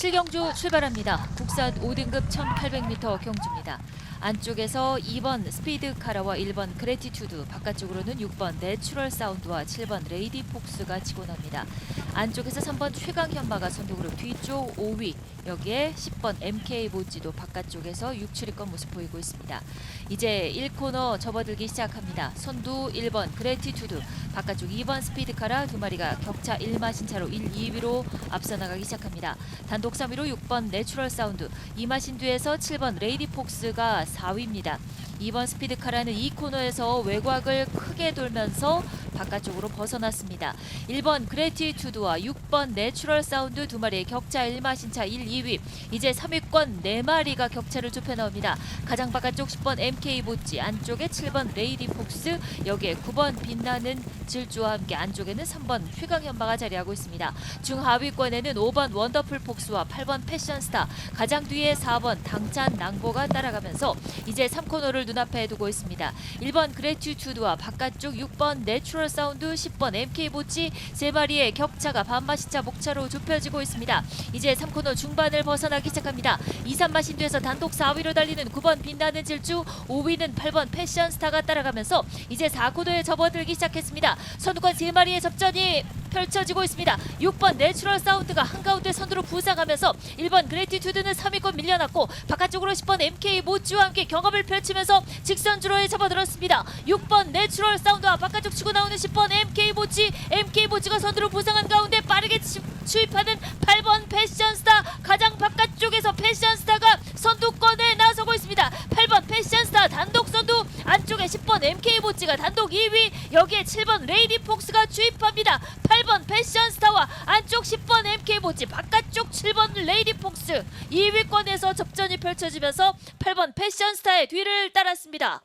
실경주 출발합니다. 국산 5등급 1800m 경주입니다. 안쪽에서 2번 스피드 카라와 1번 그래티튜드, 바깥쪽으로는 6번 내추럴 사운드와 7번 레이디 폭스가 치고 납니다. 안쪽에서 3번 최강 현마가 선두그룹 뒤쪽 5위, 여기에 10번 MK 모찌도 바깥쪽에서 6, 7위권 모습 보이고 있습니다. 이제 1코너 접어들기 시작합니다. 선두 1번 그래티튜드, 바깥쪽 2번 스피드 카라 두 마리가 격차 1마신 차로 1, 2위로 앞서 나가기 시작합니다. 단독 3위로 6번 내추럴 사운드, 2마신 뒤에서 7번 레이디 폭스가 4위입니다. 2번 스피드 카라는 이 코너에서 외곽을 크게 돌면서 바깥쪽으로 벗어났습니다. 1번 그래티튜드와 6번 내추럴 사운드 두 마리의 격차 1마신 차 1, 2위. 이제 3위권 4마리가 격차를 좁혀 나옵니다. 가장 바깥쪽 10번 MK 모찌, 안쪽에 7번 레이디 폭스, 여기에 9번 빛나는 질주와 함께 안쪽에는 3번 휘강 현마가 자리하고 있습니다. 중하위권에는 5번 원더풀 폭스와 8번 패션스타, 가장 뒤에 4번 당찬 낭보가 따라가면서 이제 3코너를 눈앞에 두고 있습니다. 1번 그래티튜드와 바깥쪽 6번 내추럴 사운드, 10번 MK 모찌 세 마리의 격차가 반마시차 목차로 좁혀지고 있습니다. 이제 3코너 중반을 벗어나기 시작합니다. 2, 3마신 뒤에서 단독 4위로 달리는 9번 빛나는 질주, 5위는 8번 패션스타가 따라가면서 이제 4코너에 접어들기 시작했습니다. 선두권 세 마리의 접전이 펼쳐지고 있습니다. 6번 내추럴 사운드가 한가운데 선두로 부상하면서 1번 그래티튜드는 3위권 밀려났고 바깥쪽으로 10번 MK 모찌와 함께 경합을 펼치면서 직선주로에 접어들었습니다. 6번 내추럴 사운드와 바깥쪽 치고 나오는 10번 MK 모찌 MK 모찌가 선두로 부상한 가운데 빠르게 치- 추입하는 8번 패션스타 가장 바깥쪽에서 패션스타가 선두권에 나서고 있습니다. 8번 패션스타 단독 선두 안쪽에 10번 MK 모찌가 단독 2위 여기에 7번 레이디 폭스가 추입합니다. 8번 패션스타와 안쪽 10번 MK 모찌 바깥쪽 7번 레이디 폭스 2위권에서 접전이 펼쳐지면서 8번 패션스타의 뒤를 따랐습니다.